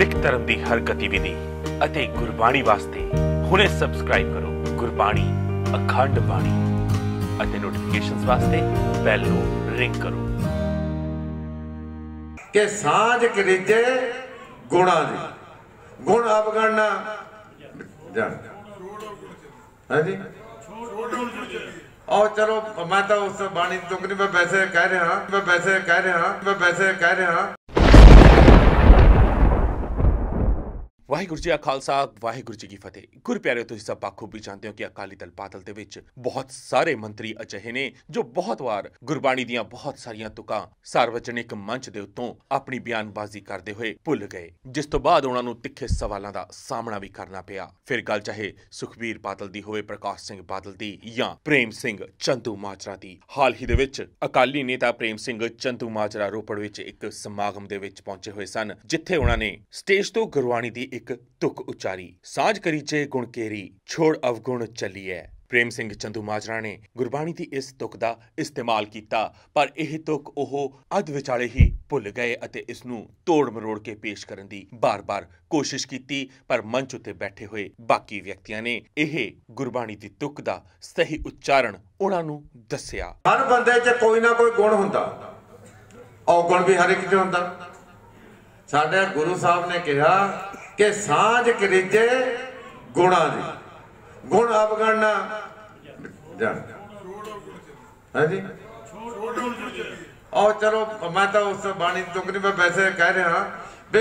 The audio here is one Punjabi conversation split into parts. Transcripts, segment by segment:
ਸਿੱਖ ਧਰਮ ਦੀ ਹਰ ਗਤੀਵਿਧੀ ਅਤੇ ਗੁਰਬਾਣੀ ਵਾਸਤੇ ਹੁਣੇ ਸਬਸਕ੍ਰਾਈਬ ਕਰੋ ਗੁਰਬਾਣੀ, ਅਖੰਡ ਬਾਣੀ ਅਤੇ ਨੋਟੀਫਿਕੇਸ਼ਨਸ ਵਾਸਤੇ ਬੈਲ ਨੂੰ ਰਿੰਗ ਕਰੋ। ਕਿ ਸਾਂਝ ਕਰੀਜੇ ਗੁਣਾ ਦੀ। ਗੁਣ ਅਵਗਣਨਾ ਜਾਣ। ਹਾਂਜੀ। ਆਓ ਚਲੋ, ਮੈਂ ਤਾਂ ਉਸ ਬਾਣੀ ਤੋਂ ਨਹੀਂ, ਮੈਂ ਵੈਸੇ ਕਹਿ ਰਿਹਾ, ਮੈਂ ਵੈਸੇ ਕਹਿ ਰਿਹਾ, ਮੈਂ ਵੈਸੇ ਕਹਿ ਰਿਹਾ। ਵਾਹਿਗੁਰੂ ਜੀ ਕਾ ਖਾਲਸਾ, ਵਾਹਿਗੁਰੂ ਜੀ ਕੀ ਫਤਿਹ। ਗੁਰਪਿਆਰਿਓ ਤੁਸੀਂ ਸਭ ਬਾਖੂਬੀ ਜਾਣਦੇ ਹੋ ਕਿ ਅਕਾਲੀ ਦਲ ਬਾਦਲ ਦੇ ਵਿੱਚ ਬਹੁਤ ਸਾਰੇ ਮੰਤਰੀ ਅਜਿਹੇ ਨੇ ਜੋ ਬਹੁਤ ਵਾਰ ਗੁਰਬਾਣੀ ਦੀਆਂ ਬਹੁਤ ਸਾਰੀਆਂ ਤੁਕਾਂ ਸਾਰਵਜਨਿਕ ਮੰਚ ਦੇ ਉੱਤੋਂ ਆਪਣੀ ਬਿਆਨਬਾਜ਼ੀ ਕਰਦੇ ਹੋਏ ਭੁੱਲ ਗਏ, ਜਿਸ ਤੋਂ ਬਾਅਦ ਉਹਨਾਂ ਨੂੰ ਤਿੱਖੇ ਸਵਾਲਾਂ ਦਾ ਸਾਹਮਣਾ ਵੀ ਕਰਨਾ ਪਿਆ। ਫਿਰ ਗੱਲ ਚਾਹੇ ਸੁਖਬੀਰ ਬਾਦਲ ਦੀ ਹੋਵੇ, ਪ੍ਰਕਾਸ਼ ਸਿੰਘ ਬਾਦਲ ਦੀ ਜਾਂ ਪ੍ਰੇਮ ਸਿੰਘ ਚੰਦੂ ਮਾਜਰਾ ਦੀ। ਹਾਲ ਹੀ ਦੇ ਵਿੱਚ ਅਕਾਲੀ ਨੇਤਾ ਪ੍ਰੇਮ ਸਿੰਘ ਚੰਦੂ ਮਾਜਰਾ ਰੋਪੜ ਵਿੱਚ ਇੱਕ ਸਮਾਗਮ ਦੇ ਵਿੱਚ ਪਹੁੰਚੇ ਹੋਏ ਸਨ, ਜਿੱਥੇ ਉਹਨਾਂ ਨੇ ਸਟੇਜ ਤੋਂ ਗੁਰਬਾਣੀ ਦੀ ਇੱਕ ਤੁਕ ਉਚਾਰੀ, ਸਾਂਝ ਕਰੀਚੇ ਗੁਣ ਕੇਰੀ, ਛੋੜ ਅਵਗੁਣ ਚੱਲੀਐ। ਪ੍ਰੇਮ ਸਿੰਘ ਚੰਦੂ ਮਾਜਰਾ ਨੇ ਗੁਰਬਾਣੀ ਦੀ ਇਸ ਤੁਕ ਦਾ ਇਸਤੇਮਾਲ ਕੀਤਾ, ਪਰ ਇਹ ਤੁਕ ਉਹ ਅੱਧ ਵਿਚਾਲੇ ਹੀ ਭੁੱਲ ਗਏ ਅਤੇ ਇਸ ਨੂੰ ਤੋੜ ਮਰੋੜ ਕੇ ਪੇਸ਼ ਕਰਨ ਦੀ ਬਾਰ-ਬਾਰ ਕੋਸ਼ਿਸ਼ ਕੀਤੀ, ਪਰ ਮੰਚ ਉੱਤੇ ਬੈਠੇ ਹੋਏ ਬਾਕੀ ਵਿਅਕਤੀਆਂ ਨੇ ਇਹ ਗੁਰਬਾਣੀ ਦੀ ਤੁਕ ਦਾ ਸਹੀ ਉਚਾਰਨ ਉਹਨਾਂ ਨੂੰ ਦੱਸਿਆ। ਹਰ ਬੰਦੇ 'ਚ ਕੋਈ ਨਾ ਕੋਈ ਗੁਣ ਹੁੰਦਾ। ਔਗੁਣ ਵੀ ਹਰ ਇੱਕ 'ਚ ਹੁੰਦਾ। ਸਾਡੇ ਗੁਰੂ ਸਾਹਿਬ ਨੇ ਕਿਹਾ ਕਿ ਸਾਂਝ ਕਰੀਜੇ ਗੁਣਾ ਦੀ। ਗੁਣ ਅਵਗਣਨਾ ਜਾਣ। ਹਾਂਜੀ? ਆਓ ਚਲੋ। ਮੈਂ ਤਾਂ ਉਸ ਬਾਣੀ ਤੋਂ ਨਹੀਂ ਮੈਂ ਵੈਸੇ ਕਹਿ ਰਿਹਾ। ਵੀ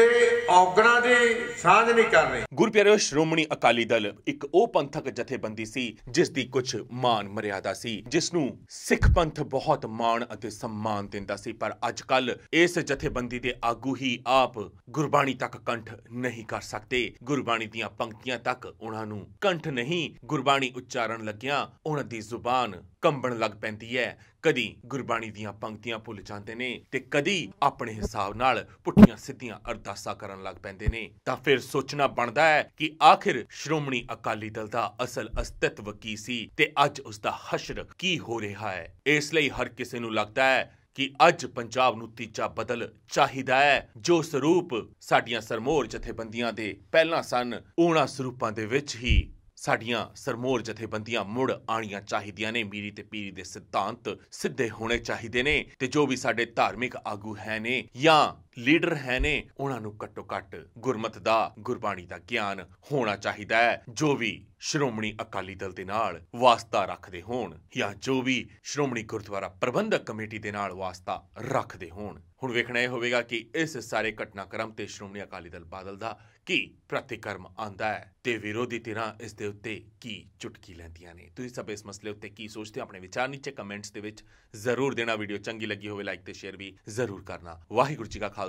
ਔਗਣਾ ਦੀ ਸਾਂਝ ਨਹੀਂ ਕਰਨੀ ਗੁਰਪਿਆਰਿਓ ਸ਼੍ਰੋਮਣੀ ਅਕਾਲੀ ਦਲ ਇੱਕ ਉਹ ਪੰਥਕ ਜਥੇਬੰਦੀ ਸੀ ਜਿਸ ਦੀ ਕੁਝ ਮਾਨ ਮਰਿਆਦਾ ਸੀ ਜਿਸ ਨੂੰ ਸਿੱਖ ਪੰਥ ਬਹੁਤ ਮਾਣ ਅਤੇ ਸਨਮਾਨ ਦਿੰਦਾ ਸੀ, ਪਰ ਅੱਜ ਕੱਲ ਇਸ ਜਥੇਬੰਦੀ ਦੇ ਆਗੂ ਹੀ ਆਪ ਗੁਰਬਾਣੀ ਤੱਕ ਕੰਠ ਨਹੀਂ ਕਰ ਸਕਦੇ। ਗੁਰਬਾਣੀ ਦੀਆਂ ਪੰਕਤੀਆਂ ਤੱਕ ਉਹਨਾਂ ਨੂੰ ਕੰਠ ਨਹੀਂ ਗੁਰਬਾਣੀ ਉਚਾਰਨ ਲੱਗਿਆਂ, ਉਹਨਾਂ ਦੀ ਜ਼ੁਬਾਨ ਕੰਬਣ ਲੱਗ ਪੈਂਦੀ ਹੈ। ਕਦੀ ਗੁਰਬਾਣੀ ਦੀਆਂ ਪੰਕਤੀਆਂ ਭੁੱਲ ਜਾਂਦੇ ਨੇ ਤੇ ਕਦੀ ਆਪਣੇ ਹਿਸਾਬ ਨਾਲ ਪੁੱਠੀਆਂ ਸਿੱਧੀਆਂ ਅਰਦਾਸਾਂ ਕਰਨ ਲੱਗ ਪੈਂਦੇ ਨੇ, ਤਾਂ ਫਿਰ ਸੋਚਣਾ ਬਣਦਾ ਹੈ ਕਿ ਆਖਿਰ ਸ਼੍ਰੋਮਣੀ ਅਕਾਲੀ ਦਲ ਦਾ ਅਸਲ ਅਸਤਿਤਵ ਕੀ ਸੀ ਤੇ ਅੱਜ ਉਸ ਦਾ ਹਸ਼ਰ ਕੀ ਹੋ ਰਿਹਾ ਹੈ? ਇਸ ਲਈ ਹਰ ਕਿਸੇ ਨੂੰ ਲੱਗਦਾ ਹੈ ਕਿ ਅੱਜ ਪੰਜਾਬ ਨੂੰ ਤੀਜਾ ਬਦਲ ਚਾਹੀਦਾ ਹੈ, ਜੋ ਸਰੂਪ ਸਾਡੀਆਂ ਸਰਮੋਰ ਜਥੇਬੰਦੀਆਂ ਦੇ ਪਹਿਲਾਂ ਸਨ ਉਹਨਾਂ ਸਰੂਪਾਂ ਦੇ ਵਿੱਚ ਹੀ ਸਾਡੀਆਂ ਸਰਮੋਰ ਜਥੇਬੰਦੀਆਂ ਮੁੜ ਆਣੀਆਂ ਚਾਹੀਦੀਆਂ ਨੇ। ਮੀਰੀ ਤੇ ਪੀਰੀ ਦੇ ਸਿਧਾਂਤ ਸਿੱਧੇ ਹੋਣੇ ਚਾਹੀਦੇ ਨੇ ਤੇ ਜੋ ਵੀ ਸਾਡੇ ਧਾਰਮਿਕ ਆਗੂ ਹੈ ਨੇ ਜਾਂ ਲੀਡਰ ਹੈ ਨੇ, ਉਹਨਾਂ ਨੂੰ ਘੱਟੋ ਘੱਟ ਗੁਰਮਤ ਦਾ, ਗੁਰਬਾਣੀ ਦਾ ਗਿਆਨ ਹੋਣਾ ਚਾਹੀਦਾ ਹੈ। ਜੋ ਵੀ ਸ਼੍ਰੋਮਣੀ ਅਕਾਲੀ ਦਲ ਦੇ ਨਾਲ ਵਾਸਤਾ ਰੱਖਦੇ ਹੋਣ ਜਾਂ ਜੋ ਵੀ ਸ਼੍ਰੋਮਣੀ ਗੁਰਦੁਆਰਾ ਪ੍ਰਬੰਧਕ ਕਮੇਟੀ ਦੇ ਨਾਲ ਵਾਸਤਾ ਰੱਖਦੇ ਹੋਣ। ਹੁਣ ਵੇਖਣਾ ਇਹ ਹੋਵੇਗਾ ਕਿ ਇਸ ਸਾਰੇ ਘਟਨਾਕ੍ਰਮ ਤੇ ਸ਼੍ਰੋਮਣੀ ਅਕਾਲੀ ਦਲ ਬਾਦਲ ਦਾ ਕੀ ਪ੍ਰਤੀਕਰਮ ਆਂਦਾ ਹੈ ਤੇ ਵਿਰੋਧੀ ਧਿਰਾਂ ਇਸ ਦੇ ਉੱਤੇ ਕੀ ਚੁਟਕੀ ਲੈਂਦੀਆਂ ਨੇ। ਤੁਸੀਂ ਸਭ ਇਸ ਮਸਲੇ ਉੱਤੇ ਕੀ ਸੋਚਦੇ ਹੋ ਆਪਣੇ ਵਿਚਾਰ ਨੀਚੇ ਕਮੈਂਟਸ ਦੇ ਵਿੱਚ ਜ਼ਰੂਰ ਦੇਣਾ। ਵੀਡੀਓ ਚੰਗੀ ਲੱਗੀ ਹੋਵੇ ਲਾਈਕ ਤੇ ਸ਼ੇਅਰ ਵੀ ਜ਼ਰੂਰ ਕਰਨਾ। ਵਾਹਿਗੁਰੂ ਜੀ ਕਾ ਖਾਲਸਾ।